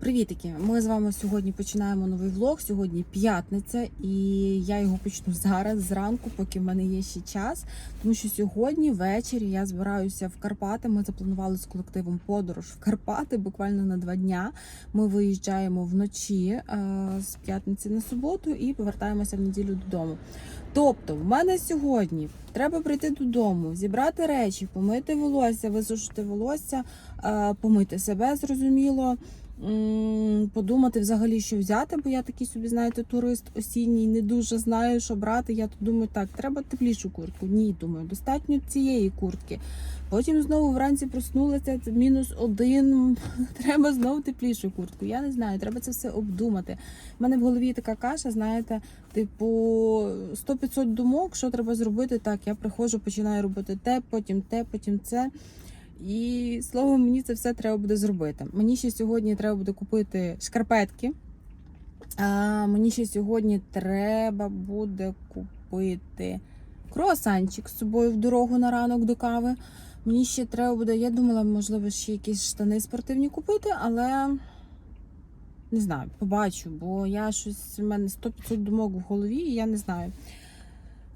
Привітики! Ми з вами сьогодні починаємо новий влог. Сьогодні п'ятниця, і я його почну зараз, зранку, поки в мене є ще час. Тому що сьогодні ввечері я збираюся в Карпати. Ми запланували з колективом подорож в Карпати буквально на два дня. Ми виїжджаємо вночі е, з п'ятниці на суботу і повертаємося в неділю додому. Тобто, в мене сьогодні треба прийти додому, зібрати речі, помити волосся, висушити волосся, е, помити себе зрозуміло. Подумати взагалі, що взяти, бо я такий собі, знаєте, турист осінній, не дуже знаю, що брати. Я тут думаю, так, треба теплішу куртку. Ні, думаю, достатньо цієї куртки. Потім знову вранці проснулася, мінус один. Треба знову теплішу куртку. Я не знаю, треба це все обдумати. У мене в голові така каша, знаєте, типу 100-500 думок, що треба зробити. Так, я приходжу, починаю робити те, потім те, потім це. І словом, мені це все треба буде зробити. Мені ще сьогодні треба буде купити шкарпетки. А, мені ще сьогодні треба буде купити круасанчик з собою в дорогу на ранок до кави. Мені ще треба буде, я думала, можливо, ще якісь штани спортивні купити, але не знаю, побачу, бо я щось у мене 100-500 думок в голові, і я не знаю.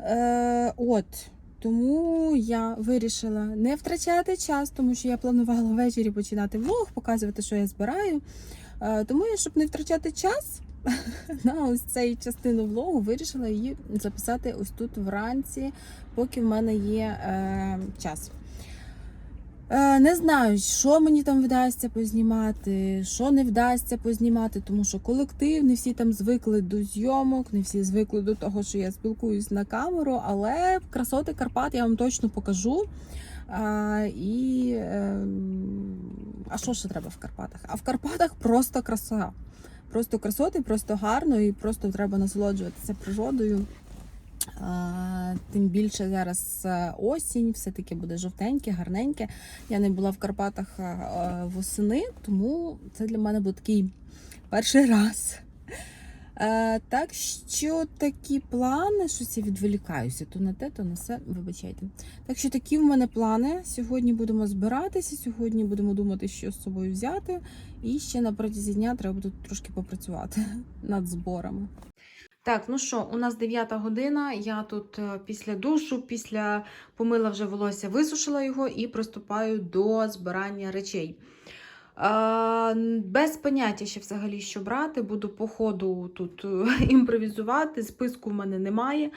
Е, от. Тому я вирішила не втрачати час, тому що я планувала ввечері починати влог, показувати, що я збираю. Е, Тому я, щоб не втрачати час на ось цей частину влогу, вирішила її записати ось тут вранці, поки в мене є е, час. Е, Не знаю, що мені там вдасться познімати, що не вдасться познімати, тому що колектив, не всі там звикли до зйомок, не всі звикли до того, що я спілкуюсь на камеру, але красоти Карпат я вам точно покажу. А, і е, а що ще треба в Карпатах? А в Карпатах просто краса. Просто красоти, просто гарно і просто треба насолоджуватися природою. Тим більше зараз е, осінь, все-таки буде жовтеньке, гарненьке. Я не була в Карпатах е, е, восени, тому це для мене був такий перший раз. Так що такі плани, щось я відволікаюся то на те, то на все, вибачайте. Так що такі в мене плани. Сьогодні будемо збиратися, сьогодні будемо думати, що з собою взяти. І ще на протязі дня треба буде трошки попрацювати над зборами. Так, ну що, у нас 9 година. Я тут е, після душу, після помила вже волосся, висушила його і приступаю до збирання речей. Без поняття ще взагалі, що брати. Буду по ходу тут е, імпровізувати. Списку в мене немає.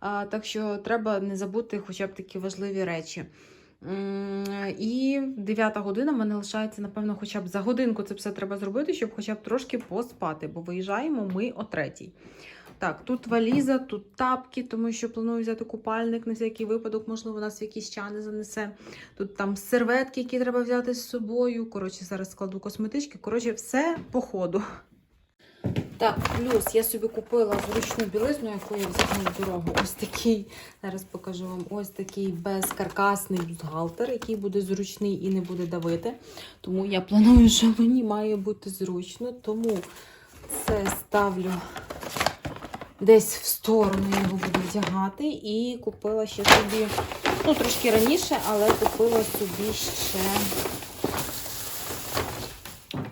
Так що треба не забути хоча б такі важливі речі. І 9 година в мене лишається, напевно, хоча б за годинку це все треба зробити, щоб хоча б трошки поспати, бо виїжджаємо ми о третій. Так, тут валіза, тут тапки, тому що планую взяти купальник на всякий випадок, можливо, нас якісь чани занесе. Тут там серветки, які треба взяти з собою. Коротше, зараз складу косметички. Коротше, все по ходу. Так, плюс я собі купила зручну білизну, яку я взяла в дорогу. Ось такий, зараз покажу вам ось такий безкаркасний бюстгальтер, який буде зручний і не буде давити. Тому я планую, що мені має бути зручно. Тому це ставлю десь в сторону, його буду вдягати. І купила ще собі, ну, трошки раніше, але купила собі ще.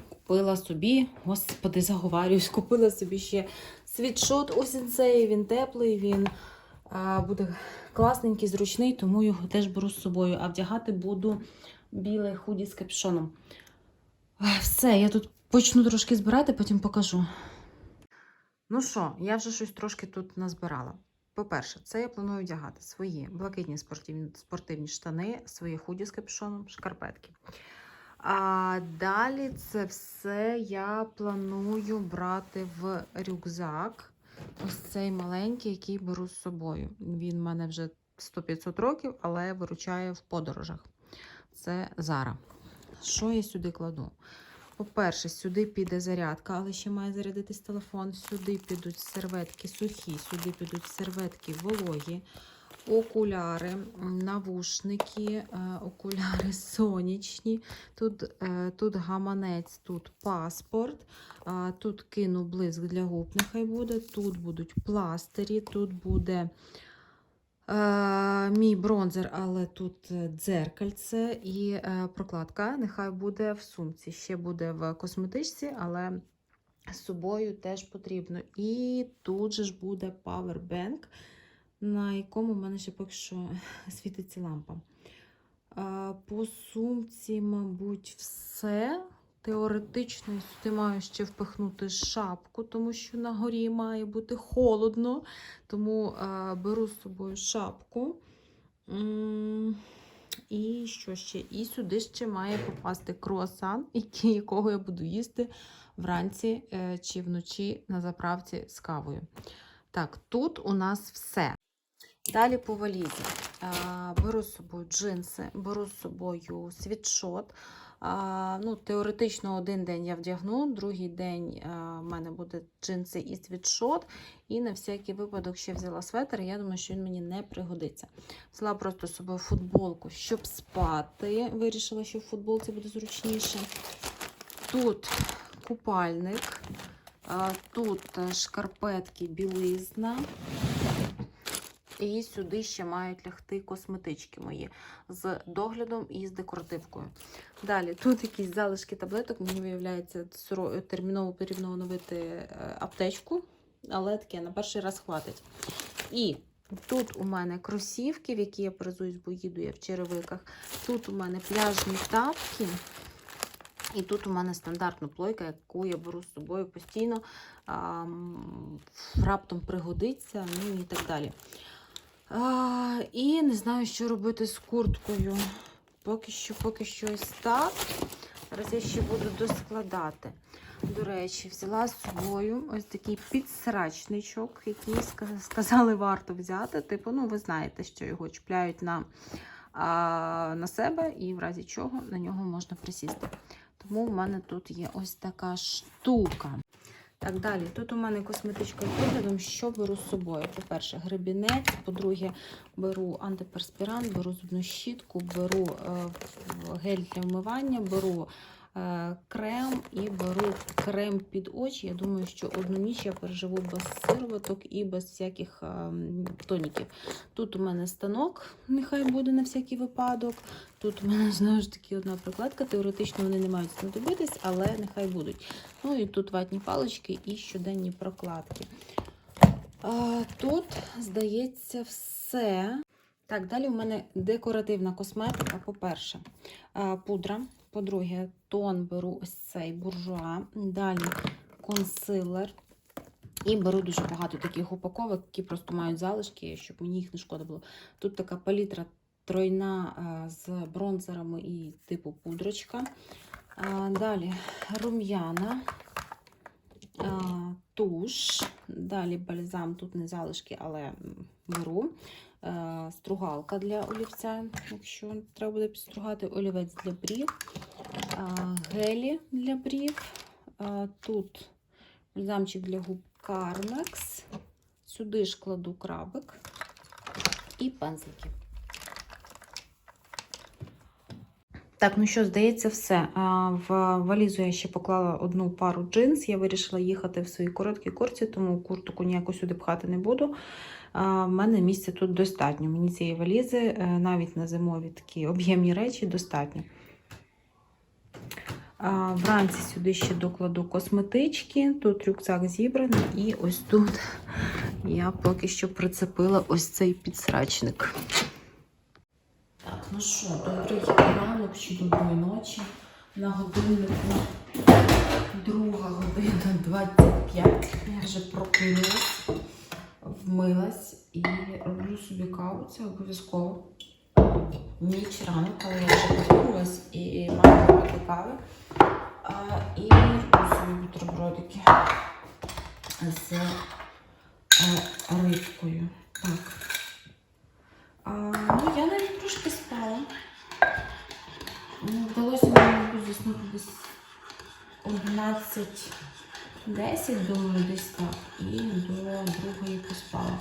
Купила собі, господи, заговарююсь, купила собі ще світшот. Ось він цей, він теплий, він а, буде класненький, зручний, тому його теж беру з собою. А вдягати буду біле худі з капюшоном. Все, я тут почну трошки збирати, потім покажу. Ну що, я вже щось трошки тут назбирала. По-перше, це я планую вдягати свої блакитні спортивні, спортивні штани, свої худі з капюшоном, шкарпетки. А далі це все я планую брати в рюкзак. Ось цей маленький, який беру з собою. Він в мене вже 100-500 років, але виручає в подорожах. Це Зара. Що я сюди кладу? По-перше, сюди піде зарядка, але ще має зарядитись телефон. Сюди підуть серветки сухі, сюди підуть серветки вологі, окуляри, навушники, е, окуляри сонячні. Тут, е, тут гаманець, тут паспорт. Тут кину блиск для губ, нехай буде. Тут будуть пластирі, тут буде мій бронзер, але тут е, дзеркальце і е, прокладка. Нехай буде в сумці. Ще буде в косметичці, але з собою теж потрібно. І тут же ж буде павербенк, на якому в мене ще поки що світиться лампа. Е, по сумці, мабуть, все. Теоретично сюди маю ще впихнути шапку, тому що на горі має бути холодно. Тому е, беру з собою шапку. І що ще? І сюди ще має попасти круасан, якого я буду їсти вранці е, чи вночі на заправці з кавою. Так, тут у нас все. Далі по валізі. Е, Беру з собою джинси, беру з собою світшот. Ну, теоретично один день я вдягну, другий день в мене буде джинси і світшот. І на всякий випадок ще взяла светр. Я думаю, що він мені не пригодиться. Взяла просто з собою футболку, щоб спати. Вирішила, що в футболці буде зручніше. Тут купальник, тут е, шкарпетки, білизна. І сюди ще мають лягти косметички мої з доглядом і з декоративкою. Dалі, тут якісь залишки таблеток. Мені виявляється, терміново потрібно оновити е, аптечку, але таке на перший раз хватить. І тут у мене кросівки, в які я перезуюсь, бо їду я в черевиках. Тут у мене пляжні тапки. І тут у мене стандартна плойка, яку я беру з собою постійно, а, раптом пригодиться, ну і так далі. А, і не знаю, що робити з курткою. Поки що, поки що ось так. Зараз я ще буду доскладати. До речі, взяла з собою ось такий підсрачничок, який сказали, варто взяти. Типу, ну, ви знаєте, що його чіпляють на, а, на себе, і в разі чого на нього можна присісти. Тому в мене тут є ось така штука. Так, далі. Тут у мене косметичка з доглядом. Що беру з собою? По-перше, гребінець, по-друге, беру антиперспірант, беру зубну щітку, беру е, гель для вмивання, беру крем і беру крем під очі. Я думаю, що одну ніч я переживу без сироваток і без всяких е, тоніків. Тут у мене станок, нехай буде на всякий випадок. Тут у мене знову ж таки одна прикладка. Теоретично вони не мають знадобитись, але нехай будуть. Ну і тут ватні палички і щоденні прокладки. Тут, здається, все. Так, далі у мене декоративна косметика. По-перше, пудра. По-друге, тон беру ось цей буржуа. Далі консилер. І беру дуже багато таких упаковок, які просто мають залишки, щоб мені їх не шкода було. Тут така палітра тройна з бронзерами і типу пудрочка. Далі рум'яна, а, туш, далі бальзам, тут не залишки, але беру. Е, Стругалка для олівця, якщо треба буде підстругати, олівець для брів, гелі для брів. Тут бальзамчик для губ Carmex. Сюди ж кладу крабик і пензлики. Так, ну що, здається, все. В валізу я ще поклала одну пару джинс. Я вирішила їхати в своїй короткій курці, тому куртку ніяку сюди пхати не буду. В мене місця тут достатньо. Мені цієї валізи е, навіть на зимові такі об'ємні речі достатньо. Вранці сюди ще докладу косметички. Тут рюкзак зібраний, і ось тут я поки що прицепила ось цей підсрачник. Так, ну що, добрий ранок чи доброї ночі. На годиннику друга година 25. Я вже прокинулась, вмилась і роблю собі каву. Це обов'язково. Ніч ранок, але я вже прокинулась і маю робити кави. А, і роблю собі бутербродики з е, рибкою. Так. А, ну, я навіть трошки спала. Вдалося мені заснути десь 11.10, думаю, десь так. І до другої поспала.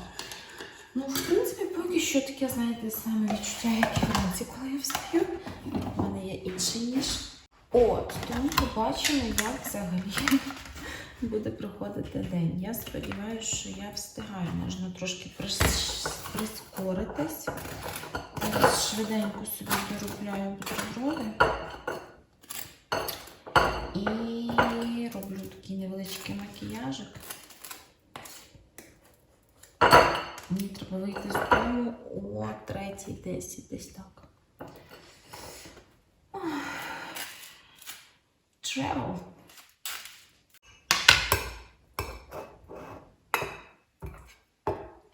Ну, в принципі, поки що таке, знаєте, саме відчуття, як і вранці, коли я встаю. У мене є інший ніж. От, тому побачимо, як взагалі буде проходити день. Я сподіваюся, що я встигаю. Можна трошки прискоритись. Зараз швиденько собі доробляю бутерброди. І роблю такий невеличкий макіяжик. Мені треба вийти з дому о 3.10, десь так. Travel.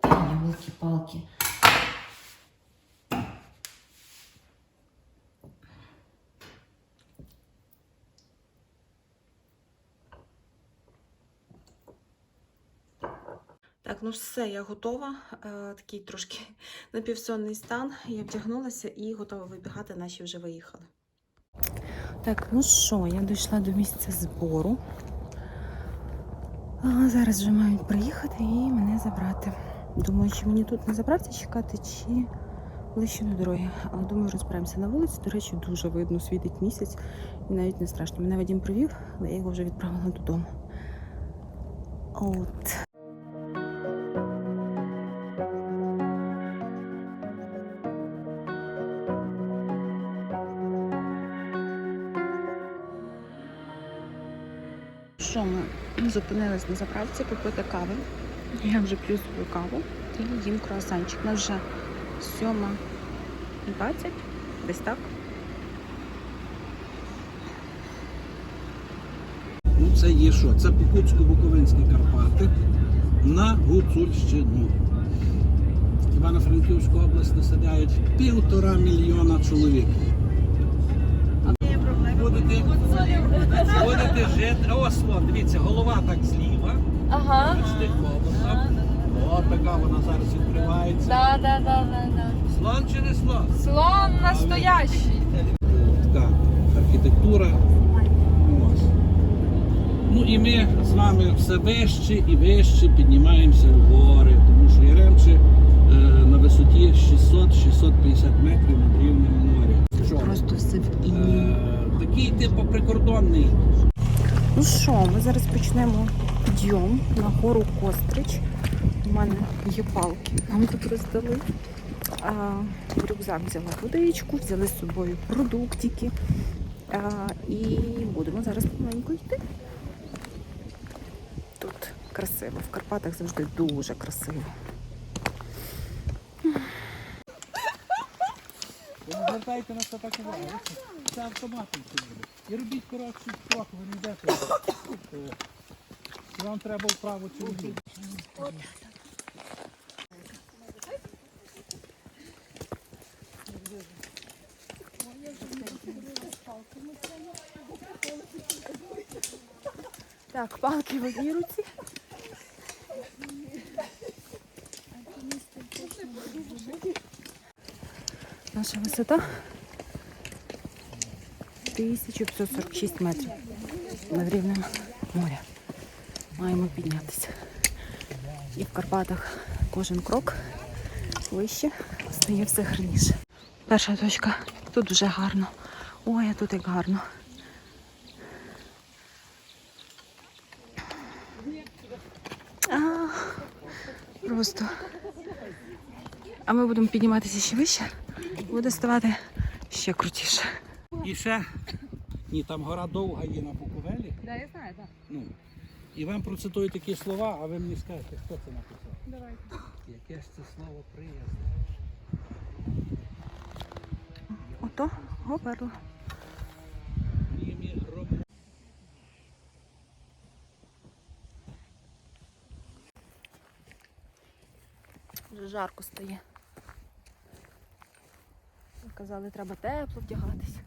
Ялки-палки. Так, ну все, я готова. Е, такий трошки напівсонний стан. Я вдягнулася і готова вибігати, наші вже виїхали. Так, ну що, я дійшла до місця збору. А зараз вже мають приїхати і мене забрати. Думаю, чи мені тут на заправці чекати, чи ближче до дороги. Але думаю, розберемося на вулиці. До речі, дуже видно, світить місяць і навіть не страшно. Мене Вадім привів, але я його вже відправила додому. От. Що ми зупинились на заправці попити кави. Я вже п'ю свою каву і їм круасанчик. Нас вже 7.20, десь так. Ну, це є що? Це Покутсько-Буковинські Карпати на Гуцульщину. Івано-Франківську область населяють півтора мільйона чоловік. Ось вон, дивіться, голова так зліва. Ага. Бачите, колесом. О, така вона зараз відкривається. Да, да, да, да, да. Слон чи не слон? Слон настоящий. така архітектура. Ось. Ну і ми з вами все вище і вище піднімаємося в гори, тому що Яремче е, на висоті 600-650 метрів над рівнем моря. Що? Просто все в іні. Е, такий типу прикордонний. Ну що, ми зараз почнемо підйом на гору Кострич. У мене є палки, нам тут роздали. А, рюкзак взяла водичку, взяли з собою продуктики. А, і будемо зараз помаленьку йти. Тут красиво, в Карпатах завжди дуже красиво. Ви не на це так. Це автоматом все буде. І робіть коротший крок, ви не йдете. Е, вам треба вправо чи вліво? Так, палки в одній руці. Наша висота 1546 метрів над рівнем моря. Маємо піднятися. І в Карпатах кожен крок вище стає все гарніше. Перша точка. Тут дуже гарно. Ой, а тут як гарно. А, просто. А ми будемо підніматися ще вище. Буде ставати ще крутіше. І ще, ні, там гора довга є на Буковелі. Да, я знаю, так. Ну, і вам процитую такі слова, а ви мені скажете, хто це написав. Давай. Яке ж це слово приязне? Ото гром. Вже жарко стає. Казали, треба тепло вдягатися.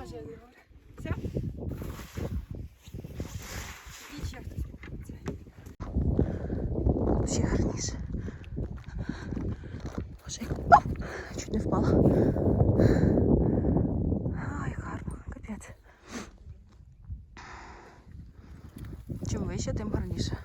Боже, Все? І ще хтось. Ще гарніше. Боже, як... О! Чуть не впала. Ай, гарно, капець. Чим вище, тим гарніше.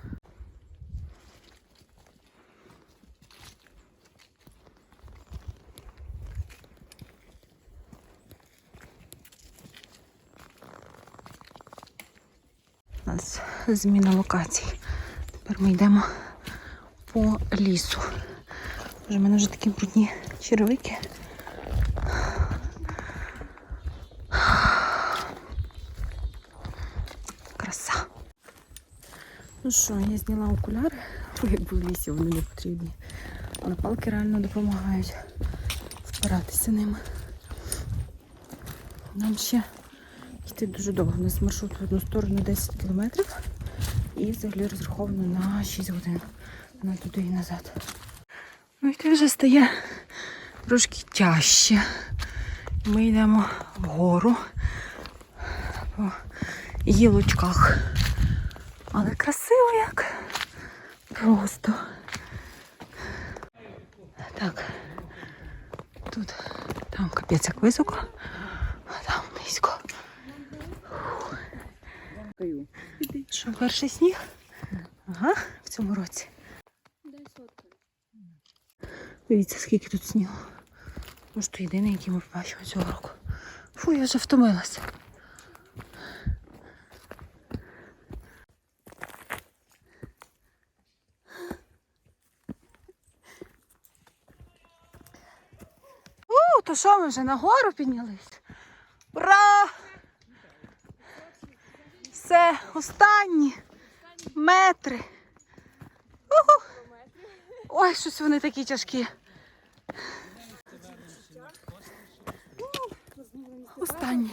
Зміна локацій. Тепер ми йдемо по лісу. Боже, в мене вже такі брудні черевики. Краса. Ну що, я зняла окуляри, бо якби в лісі вони не потрібні. Але палки реально допомагають впиратися ними. Нам ще йти дуже довго. У нас маршрут в одну сторону 10 кілометрів і взагалі розраховано на 6 годин. На туди і назад. Ну йти вже стає трошки тяжче. Ми йдемо вгору по гілочках. Але красиво як. Просто. Так. Тут там капець як високо, а там низько. Що, перший сніг? Ага, в цьому році. Дивіться, скільки тут снігу. Може, то єдиний, який ми побачимо цього року. Фу, я вже втомилася. То що ми вже нагору піднялись? Ура! Все, останні метри. Уху. Ой, щось вони такі тяжкі. Останні.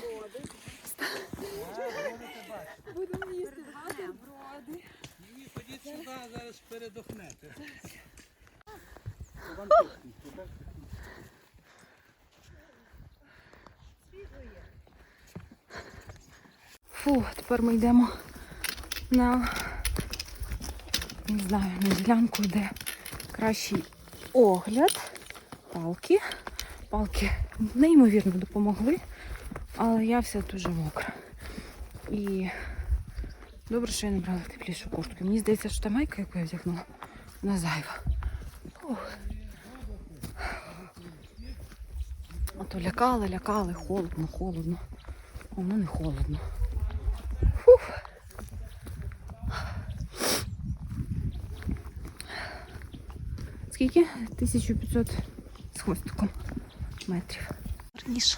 Ні, ходіть сюди, зараз передохнете. Тепер ми йдемо на не знаю, на ділянку, де кращий огляд. Палки. Палки неймовірно допомогли, але я вся дуже мокра. І добре, що я не брала теплішу куртку. Мені здається, що та майка, яку я вдягнула, вона зайва. Ух. А то лякали, лякали, холодно, холодно. Воно не холодно. Скільки? 1500 з хвостиком метрів. Гарніше.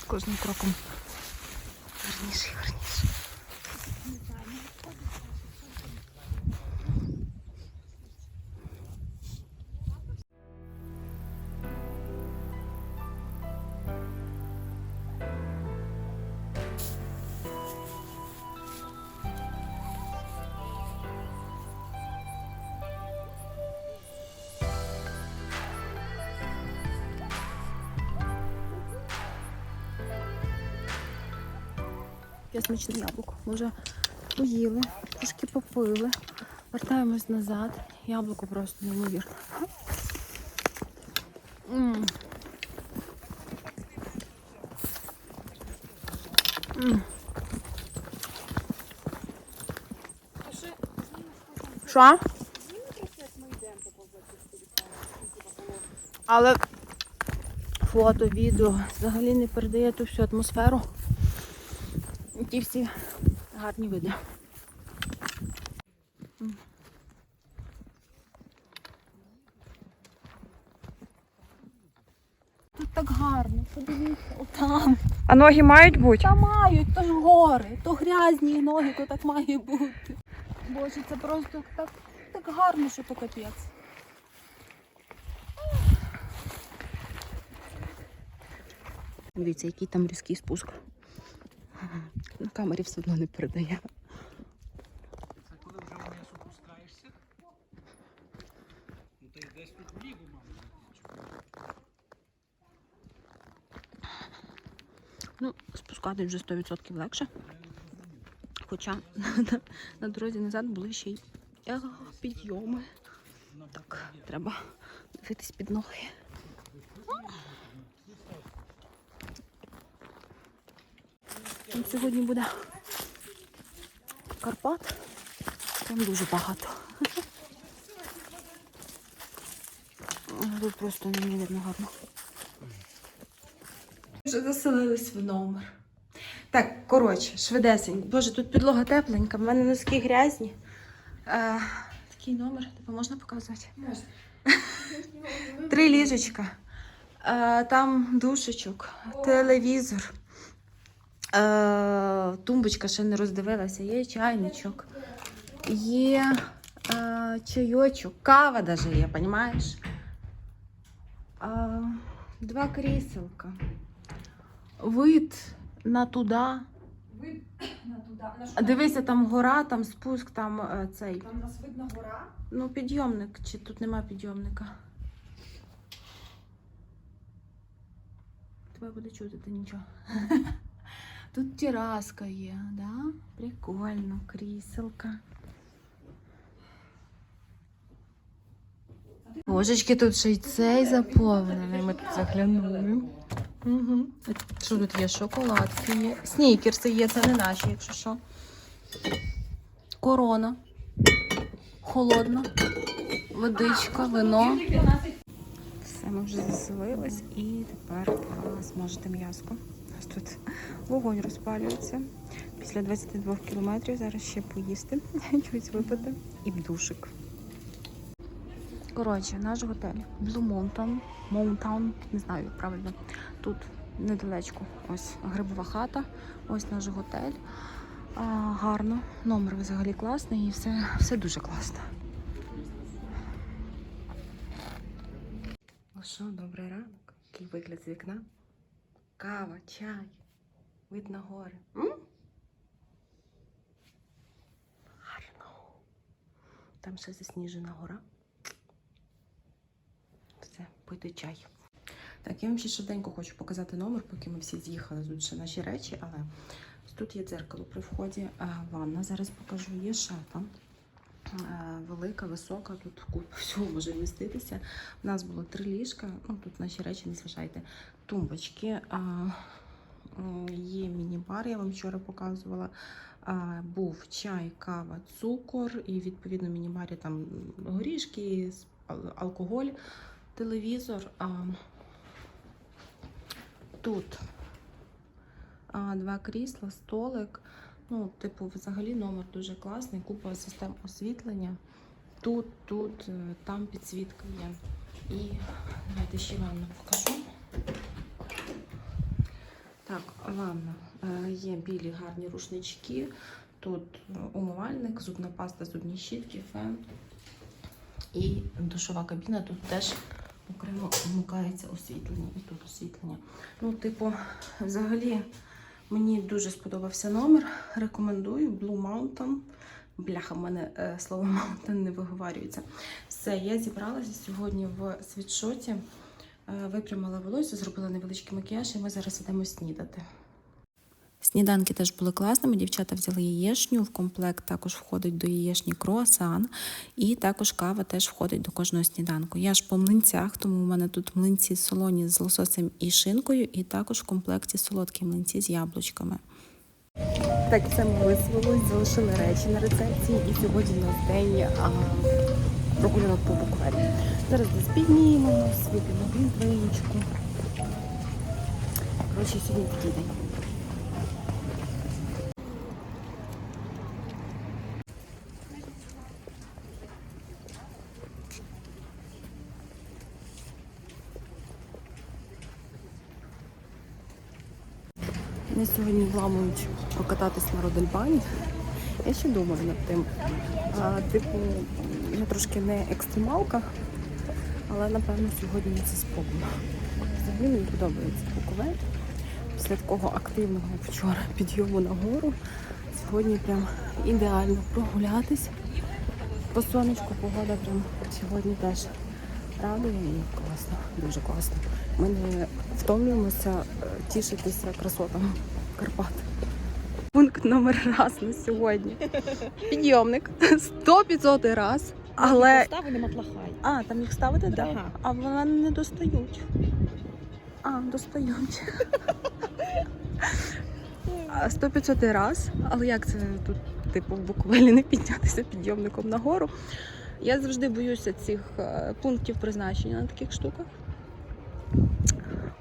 З кожним кроком. Гарніше і гарніше. Смачне яблуко. Ми вже поїли, трошки попили. Вертаємось назад. Яблуко просто неймовірне. Що? Але фото, відео взагалі не передає ту всю атмосферу. Ті всі гарні види. Тут так гарно, подивіться, отам. А ноги мають бути? Та мають, то ж гори, то грязні ноги, то так має бути. Боже, це просто так, так гарно, що то капець. Дивіться, який там різкий спуск. На камері все одно не передає. Це коли вже вниз опускаєшся, ну то й десь тут вліво, мабуть. Ну, спускати вже 100% легше. Хоча на, на дорозі назад були ще й е, підйоми. Так, треба дивитись під ноги. Сьогодні буде Карпат. Там дуже багато. Тут просто неймовірно гарно. Вже заселились в номер. Так, коротше, швидесенько. Боже, тут підлога тепленька, в мене носки грязні. Е, такий номер, тебе можна показувати? Можна. Три ліжечка. Е, там душечок, телевізор. Е, тумбочка ще не роздивилася, є чайничок, є е, чайочок, кава даже є, розумієш? Е, два кріселка. Вид на туди. Ви на туди. Дивися, там гора, там спуск, там е, цей. Там у нас видно гора. Ну, підйомник, чи тут нема підйомника? Тебе буде чути, ти нічого. Тут тераска є, да? Прикольно, кріселка. Божечки, тут ще й цей заповнений. Ми тут заглянули. Угу. Що тут є? Шоколадки є. Снікерси є, це не наші, якщо що. Корона. Холодна. Водичка, вино. Все, ми вже заселились і тепер а, смажити м'яско. У нас тут вогонь розпалюється. Після 22 кілометрів зараз ще поїсти, щось випити і душик. Коротше, наш готель Blue Mountain, Mountain, не знаю як правильно. Тут недалечко. Ось грибова хата, ось наш готель. А, гарно, номер взагалі класний і все, все дуже класно. Ну що, добрий ранок. Який вигляд з вікна? Кава, чай, вид на гори. Гарно. Там ще засніжена гора. Все, пити чай. Так, я вам ще швиденько хочу показати номер, поки ми всі з'їхали. Тут ще наші речі, але тут є дзеркало при вході. Ванна зараз покажу. Є шафа. Е, Велика, висока, тут купа всього може вміститися. У нас було три ліжка, ну тут наші речі, не зважайте, тумбочки. А, є міні-бар, я вам вчора показувала. Був чай, кава, цукор, і відповідно міні-барі там горішки, алкоголь, телевізор. Тут два крісла, столик. Ну, типу, взагалі номер дуже класний, купа систем освітлення. Тут, тут, е, там підсвітка є. І давайте ще ванну покажу. Так, ванна. Е, Є білі гарні рушнички. Тут е, умивальник, зубна паста, зубні щітки, фен. І душова кабіна. Тут теж окремо вмикається освітлення. І тут освітлення. Ну, типу, взагалі. Мені дуже сподобався номер. Рекомендую Blue Mountain. Бляха, в мене е, слово Mountain не виговорюється. Все, я зібралася сьогодні в світшоті, е, випрямила волосся, зробила невеличкий макіяж, і ми зараз ідемо снідати. Сніданки теж були класними. Дівчата взяли яєшню. В комплект також входить до яєшні круасан, і також кава теж входить до кожного сніданку. Я ж по млинцях, тому у мене тут млинці солоні з лососем і шинкою, і також в комплекті солодкі млинці з яблучками. Так, це ми визволись, залишили речі на рецепції, і сьогодні у нас день прогулянок по букварі. Зараз десь піднімемо, світимо гвіздвинічку. Коротше, сьогодні такий день. Мене сьогодні вламують покататись на Родельбані. Я ще думаю над тим. А, типу, я трошки не екстремалка, але напевно сьогодні це спробую. Взагалі мені подобається Буковель. Після такого активного вчора підйому на гору. Сьогодні прям ідеально прогулятись. По сонечку погода прям сьогодні теж радує і класно, дуже класно. Ми не втомлюємося е, тішитися красотами Карпат. Пункт номер раз на сьогодні. Підйомник 100-500 раз. Але Стави не матлахай. а, там їх ставити, так? Ага. А вони не достають. А, достають. А, 100-500 раз. Але як це тут, типу, Буковелі не піднятися підйомником нагору? Я завжди боюся цих е, пунктів призначення на таких штуках.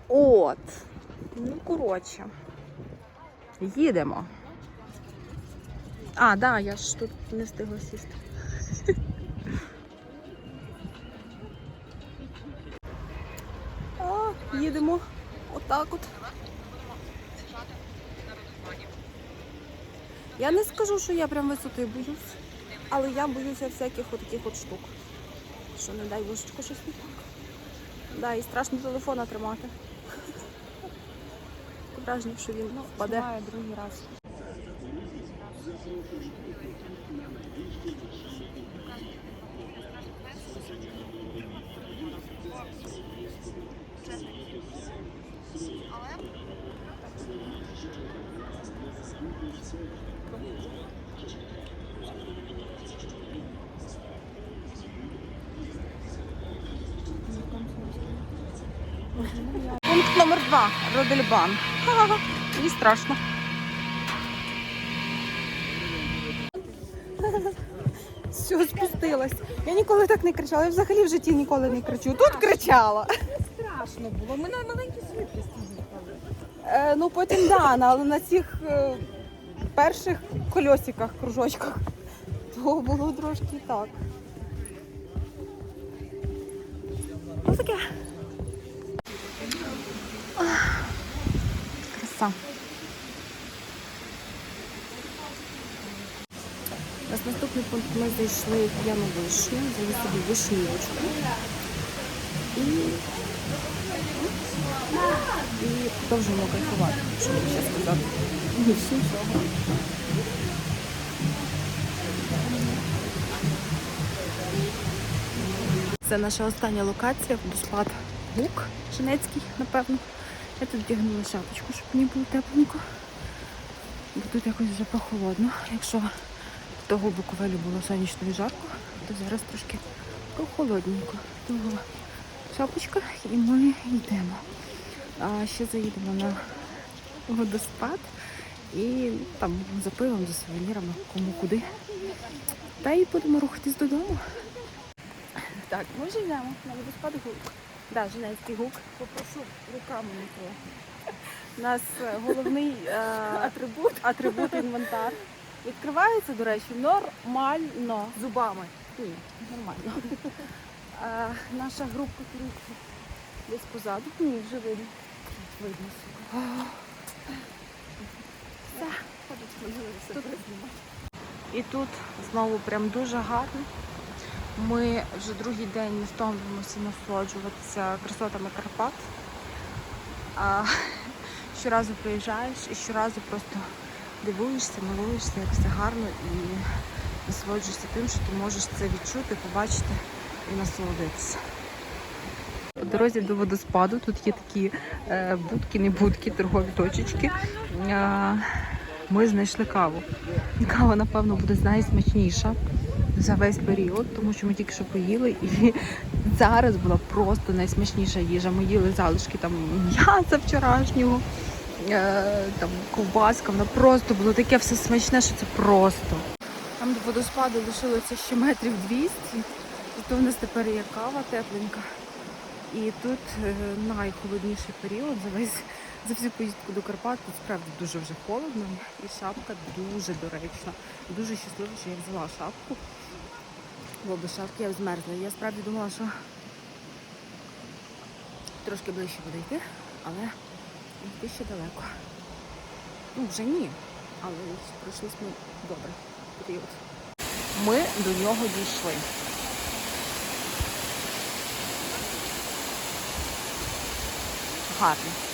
От. Ну, коротше. Їдемо. А, да, я ж тут не встигла сісти. О, їдемо. Отак от. Я не скажу, що я прям висоти боюсь, але я боюся всяких от таких от штук. Що не дай божечко щось не так. Да, і страшно телефона тримати. Враження, що він впаде. другий раз. Пункт номер два. Родельбан. Ха-ха-ха. І страшно. Все, спустилась. Я ніколи так не кричала. Я взагалі в житті ніколи не кричу. Тут кричала. Страшно було. Ми на маленькій швидкості їхали. Е, ну потім да, на- але на цих е, перших кольосиках, кружочках, то було трошки так. Ну таке. Ах, Краса. У нас наступний пункт ми зайшли в п'яну вишню, взяли собі вишнівочку. І і продовжуємо кайфувати, що мені ще сказати. Нічого. Це наша остання локація, водоспад Гук Женецький, напевно. Я тут вдягнула шапочку, щоб мені було тепленько. Бо тут якось вже прохолодно. Якщо того Буковелі було сонячно і жарко, то зараз трошки прохолодненько. Того шапочка і ми йдемо. А ще заїдемо на водоспад і там за пивом, за сувенірами, кому куди. Та й будемо рухатись додому. Так, ми вже йдемо на водоспад гук. Да, Женецький гук. Попрошу руками не. У нас е, головний е, атрибут, атрибут інвентар. Відкривається, до речі, нормально. Зубами. Ні, нормально. А, наша група туристів десь позаду. Ні, вже видно. Видно, сука. Тут І тут знову прям дуже гарно. Ми вже другий день не втомлюємося насолоджуватися красотами Карпат. А щоразу приїжджаєш і щоразу просто дивуєшся, милуєшся, як все гарно і насолоджуєшся тим, що ти можеш це відчути, побачити і насолодитися. По дорозі до водоспаду тут є такі е, будки, не будки, торгові точечки. Е, ми знайшли каву. Кава, напевно, буде найсмачніша за весь період, тому що ми тільки що поїли, і зараз була просто найсмачніша їжа. Ми їли залишки там м'яса вчорашнього, там ковбаска, воно просто було таке все смачне, що це просто. Там до водоспаду лишилося ще метрів 200, і то в нас тепер є кава тепленька. І тут е, найхолодніший період за весь за всю поїздку до Карпат. Тут справді дуже вже холодно, і шапка дуже доречна. Дуже щаслива, що я взяла шапку. Бо без шапки я змерзла. Я справді думала, що трошки ближче буде йти, але йти ще далеко. Ну, вже ні. Але пройшлись ми добре період. Ми до нього дійшли. Гарно.